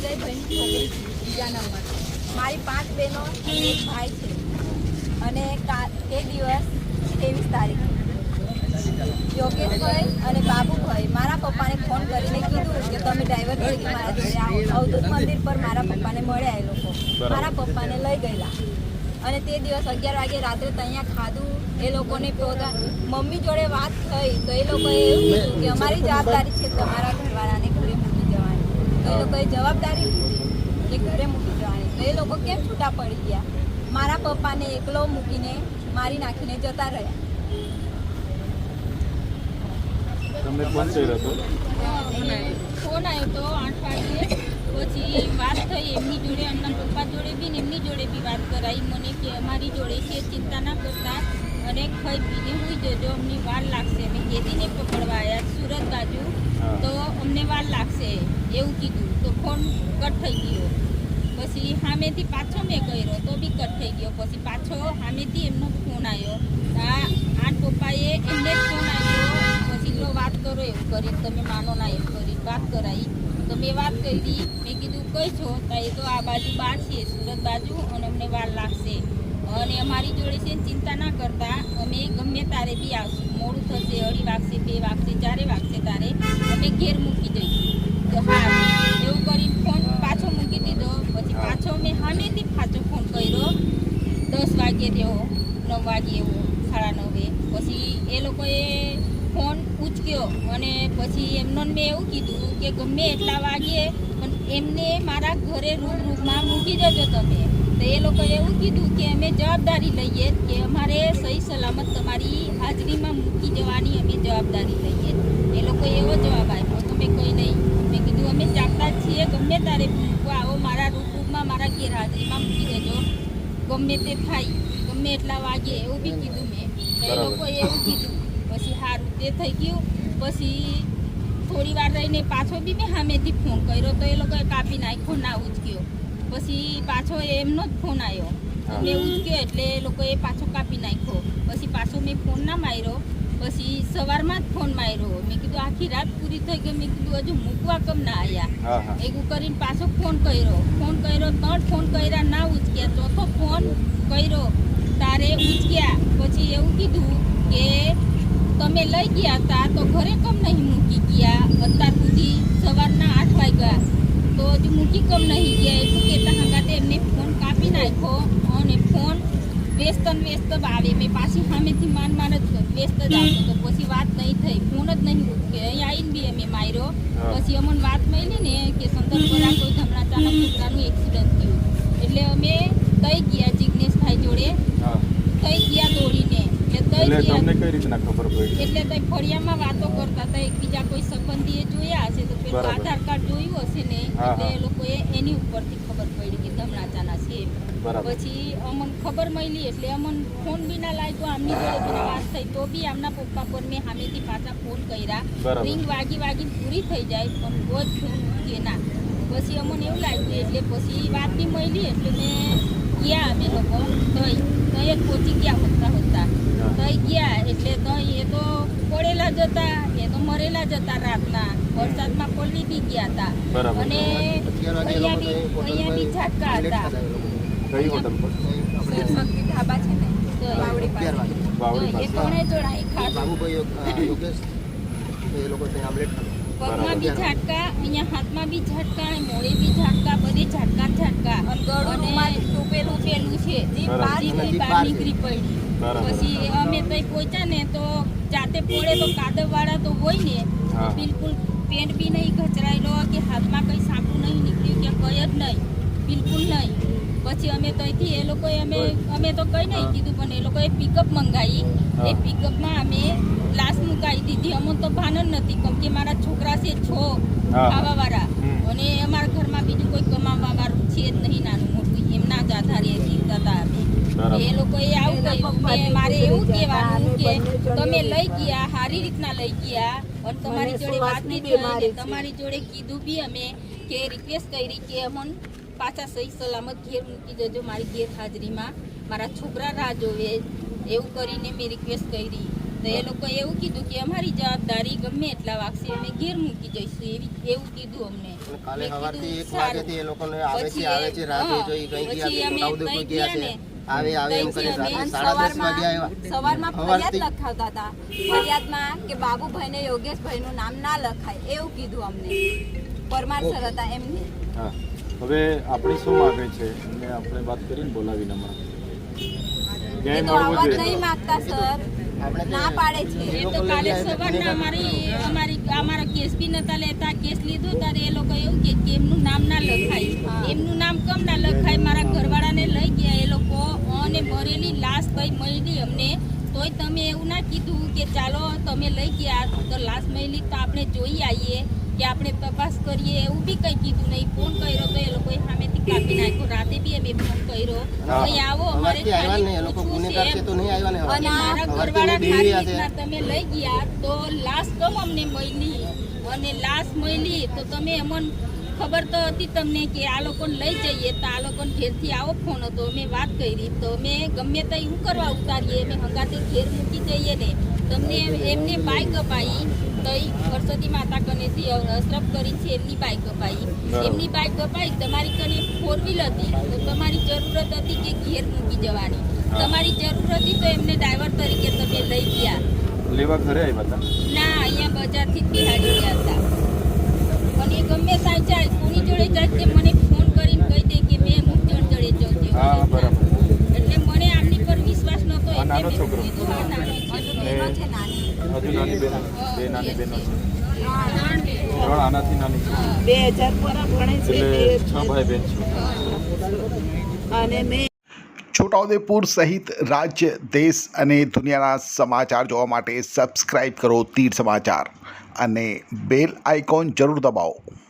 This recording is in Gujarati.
સંજયભાઈની છોકરી છું બીજા નંબર મારી પાંચ બહેનો એક ભાઈ છે. અને તે દિવસ ત્રેવીસ તારીખ. યોગેશભાઈ અને બાબુભાઈ મારા પપ્પાને ફોન કરીને કીધું કે તમે ડ્રાઈવર તરીકે મારા ઘરે આવો. અવધૂત મંદિર પર મારા પપ્પાને મળ્યા એ લોકો. મારા પપ્પાને લઈ ગયેલા. અને તે દિવસ અગિયાર વાગે રાત્રે ત્યાં ખાધું એ લોકોને પોતા મમ્મી જોડે વાત થઈ તો એ લોકોએ એવું કીધું કે અમારી જવાબદારી છે તમારા ઘરવાળાને તો એ લોકોએ જવાબદારી લીધી. કે ઘરે મૂકી જવાની. તો એ લોકો કેમ છૂટા પડી ગયા? મારા પપ્પાને એકલો મૂકીને મારી નાખીને જતા રહ્યા. તમને ફોન કર્યો હતો? ફોન આવ્યો તો આઠ વાગે પછી વાત થઈ એમની જોડે એમના પપ્પા જોડે બી ને એમની જોડે બી વાત કરાવી મને કે અમારી જોડે છે ચિંતા ના કરતા. અને ખાઈ પીને હોઈ જજો અમને વાર લાગશે. અમે જેદીને પકડવા આવ્યા સુરત બાજુ. તો અમને વાર લાગશે એવું કીધું. તો ફોન કટ થઈ ગયો. પછી સામેથી પાછો મેં કર્યો તો બી કટ થઈ ગયો. પછી પાછો સામેથી એમનો ફોન આવ્યો. આ આઠ પપ્પાએ એમને જ ફોન આવ્યો. પછી લો વાત કરો એવું કરી તમે માનો ના એવું કરી વાત કરાવી તો મેં વાત કરી. મેં કીધું કઈ છો? તો એ તો આ બાજુ બહાર છે સુરત બાજુ અને અમને વાર લાગશે. અને અમારી જોડે છે ચિંતા ના કરતા અમે ગમે તારે બી આવશું. મોડું થશે અઢી વાગશે બે વાગશે ચારે વાગશે તારે અમે ઘેર મૂકી જઈશું તો હા એવું કરીને ફોન પાછો મૂકી દીધો. પછી પાછો મેં સામેથી પાછો ફોન કર્યો. દસ વાગે જેવો નવ વાગે એવો સાડા નવે. પછી એ લોકોએ ફોન ઉચક્યો અને પછી એમનો મેં એવું કીધું કે ગમે એટલા વાગે પણ એમને મારા ઘરે રૂમ રૂમમાં મૂકી દેજો તમે. તો એ લોકોએ એવું કીધું કે અમે જવાબદારી લઈએ કે અમારે સહી સલામત તમારી હાજરીમાં મૂકી જવાની અમે જવાબદારી લઈએ. એ લોકોએ એવો જવાબ આપ્યો તો મેં કંઈ નહીં. મેં કીધું અમે ચાકતા જ છીએ ગમે તારે મૂકવા આવો મારા રૂમ રૂમમાં મારા ગેરહાજરીમાં મૂકી દેજો. ગમે તે થાય ગમે એટલા વાગે એવું બી કીધું મેં. તો એ લોકો લોકોએ એવું કીધું. પછી સારું તે થઈ ગયું. પછી થોડી વાર રહીને પાછો બી મેં સામેથી ફોન કર્યો તો એ લોકોએ કાપી નાખ્યો ના ઉચક્યો પછી પાછો એમનો જ ફોન આવ્યો મેં ઉચક્યો એટલે એ લોકોએ પાછો કાપી નાખ્યો. પછી પાછો મેં ફોન ના માર્યો. પછી સવારમાં જ ફોન માર્યો. મેં કીધું આખી રાત પૂરી થઈ ગઈ. મેં કીધું હજુ મૂકવા કમ ના આવ્યા એવું કરીને પાછો ફોન કર્યો. ફોન કર્યો ત્રણ ફોન કર્યા ના ઉચક્યા. ચોથો ફોન કર્યો. તારે ઉચક્યા. પછી એવું કીધું કે તમે લઈ ગયા હતા તો ઘરે કમ નહીં મૂકી ગયા? અત્યાર સુધી સવારના આઠ વાગ્યા. તો હજુ મૂકી કમ નહીં ગયા. એટલું કહેતા હંગાતે એમને ફોન કાપી નાખ્યો અને ફોન વ્યસ્ત વ્યસ્ત આવે મેં પાછી સામેથી માન માન જ વ્યસ્ત જ આવતો તો પછી વાત નહીં થઈ. ફોન જ નહીં કે અહીં આવીને બી અમે માર્યો. પછી અમને વાત મળી ને કે સંદર્ભરા કોઈ હમણાં ચાલક છોકરાનું એક્સિડન્ટ થયું. એટલે અમે થઈ ગયા જિજ્ઞેશભાઈ જોડે. થઈ ગયા દોડીને. એટલે તમને કઈ રીતના ખબર પડી? એટલે તઈ ફળિયામાં વાતો કરતા હતા એકબીજા કોઈ સંબંધીએ જોયા હશે તો પેલું આધાર કાર્ડ જોયું હશે ને એટલે. એ લોકોએ એની ઉપરથી ખબર પડી કે ધમણાચાના છે. પછી અમન ખબર મળી એટલે અમન ફોન બી ના લાગ્યો આમની જોડે બી વાત થઈ તો બી આમના પપ્પા પર મેં સામેથી પાછા ફોન કર્યા. રિંગ વાગી વાગી પૂરી થઈ જાય પણ રોજ ફોન મૂકીએ ના. પછી અમને એવું લાગ્યું એટલે પછી વાત બી મળી એટલે મેં ગયા અમે લોકો તઈ. તઈ જ પહોંચી ગયા હોતા હોતા. તો ગયા એટલે તો એ તો પડેલા જ હતા એ તો મરેલા જ હતા રાતના. વરસાદમાં પલળી બી ગયા હતા. અને અહીંયા બી અહીંયા બી ઝાટકા હતા. કઈ હોટલ પર? ઢાબા છે ને બાવડી પાસે. વાવડી એ પાસે. જોડાય ખાધું બાબુભાઈ યોગેશ એ લોકો ત્યાં આમલેટ ખાધું. પગમાં બી ઝાટકા અહીંયા હાથમાં બી ઝાટકા મોડે બી ઝાટકા બધે ઝાટકા ઝાટકા. અને ટોપેલું પેલું છે. જે. બહાર નીકળી પડી. પછી અમે તઈ પહોંચ્યા ને તો જાતે પડે તો કાદવ વાળા તો હોય ને બિલકુલ પેન્ટ બી નહીં ઘચરાયેલો કે હાથમાં કંઈ સાંપું નહીં નીકળ્યું કે કંઈ જ નહીં. બિલકુલ નહીં. પછી અમે તઈથી એ લોકોએ અમે અમે તો કંઈ નહીં કીધું પણ એ લોકોએ પિકઅપ મંગાવી. એ પિકઅપમાં અમે લાશ મુકાવી દીધી. અમને તો ભાન જ નથી કેમ કે મારા છોકરા છે છો ખાવા વાળા અને અમારા ઘરમાં બીજું કોઈ કમાવા વાળું છે જ નહીં નાનું મોટું. એમના જ આધારે જીવતા હતા અમે. એ લોકોએ આવું કહ્યું. કે મારે એવું કહેવાનું કે તમે લઈ ગયા સારી રીતના લઈ ગયા અને તમારી જોડે વાત નહીં. તમારી જોડે કીધું બી અમે કે રિક્વેસ્ટ કરી કે અમન પાછા સહી સલામત ઘેર મૂકી જજો મારી ગેરહાજરીમાં. મારા છોકરા રાહ જોવે એવું કરીને મેં રિક્વેસ્ટ કરી. તો એ લોકો એવું કીધું કે અમારી જવાબદારી ગમે એટલા વાગશે અમે ઘેર મૂકી જઈશું. એવી એવું કીધું અમને. કાલે સવારથી એક વાગ્યાથી એ લોકોને આવે છે પછી આવે છે રાતે જોઈ કઈ ગયા અમે ગયા છે. આવે આવે એમ પછી કરી અમે રાતે અને સાડા દસ વાગે સવારમાં આવ્યા સવારમાં ફરિયાદ લખાવતા હતા. ફરિયાદમાં કે બાબુભાઈ ને યોગેશભાઈ નું નામ ના લખાય એવું કીધું અમને. પરમાર સર હતા એમને. હા. હવે આપણી શું માગે છે? એમને આપણે વાત કરીને બોલાવીને હમણાં તો મળવું જોઈએ? નહીં માંગતા સર. ના પાડે છે. એ તો કાલે સવારના અમારી અમારી અમારા કેસ બી નતા લેતા કેસ લીધો ત્યારે એ લોકો એવું કે કે એમનું નામ ના લખાય. એમનું નામ કમ ના લખાય? મારા ઘરવાળાને લઈ ગયા એ લોકો. અને મરેલી લાશ ભાઈ મળી અમને. તોય તમે એવું ના કીધું કે ચાલો તમે લઈ ગયા. તો લાશ મળી તો આપણે જોઈ આવીએ. કે આપણે તપાસ કરીએ એવું બી કંઈ કીધું નહીં. ફોન કર્યો તો એ લોકોએ સામેથી કાપી નાખ્યો. રાતે બી અમે ફોન કર્યો. હા. અહીં આવો અમારે લોકો. અને મારા ઘરવાળા અમે ખાલી રીતના તમે લઈ ગયા તો લાશ તો અમને મળી અને લાશ મળી તો તમે અમને ખબર તો હતી તમને કે આ લોકોને લઈ જઈએ. તો આ લોકોને ઘેરથી આવો ફોન હતો. અમે વાત કરી. તો અમે ગમે તે શું કરવા ઉતારીએ? અમે હંગાતે ઘેર મૂકી જઈએ ને. તમને એમને બાઈક અપાઈ તો ઈ સરસ્વતી માતા કનેથી અશરફ કરી છે એમની બાઈક અપાઈ. એમની બાઈક અપાઈ તમારી કને ફોર વ્હીલ હતી તો તમારી જરૂરત હતી કે ઘેર મૂકી જવાની. તમારી જરૂર હતી તો એમને ડ્રાઈવર તરીકે તમે લઈ ગયા. લેવા ઘરે આવ્યા હતા? ના અહીંયા બજારથી જ બિહાડી ગયા હતા. અને ગમે સાચા કોની જોડે જાય તે મને ફોન કરીને કહી દે કે મેં અમુક જણ જોડે જાઉં છું હા બરાબર એટલે મને આમની પર વિશ્વાસ નહોતો આ નાનો એટલે મેં છોકરો? કીધું, હા, નાનો છે. હજુ બહેનો છે નાની હજુ નાની બહેનો બે નાની બહેનો છે. ત્રણ આનાથી નાની બે હજાર પર ભણે છે એટલે છ ભાઈ બહેન છે. અને મેં છોટાઉદેપુર સહિત રાજ્ય દેશ અને દુનિયાના સમાચાર જોવા માટે સબસ્ક્રાઇબ કરો તીર સમાચાર. અને બેલ આઇકોન જરૂર દબાવો.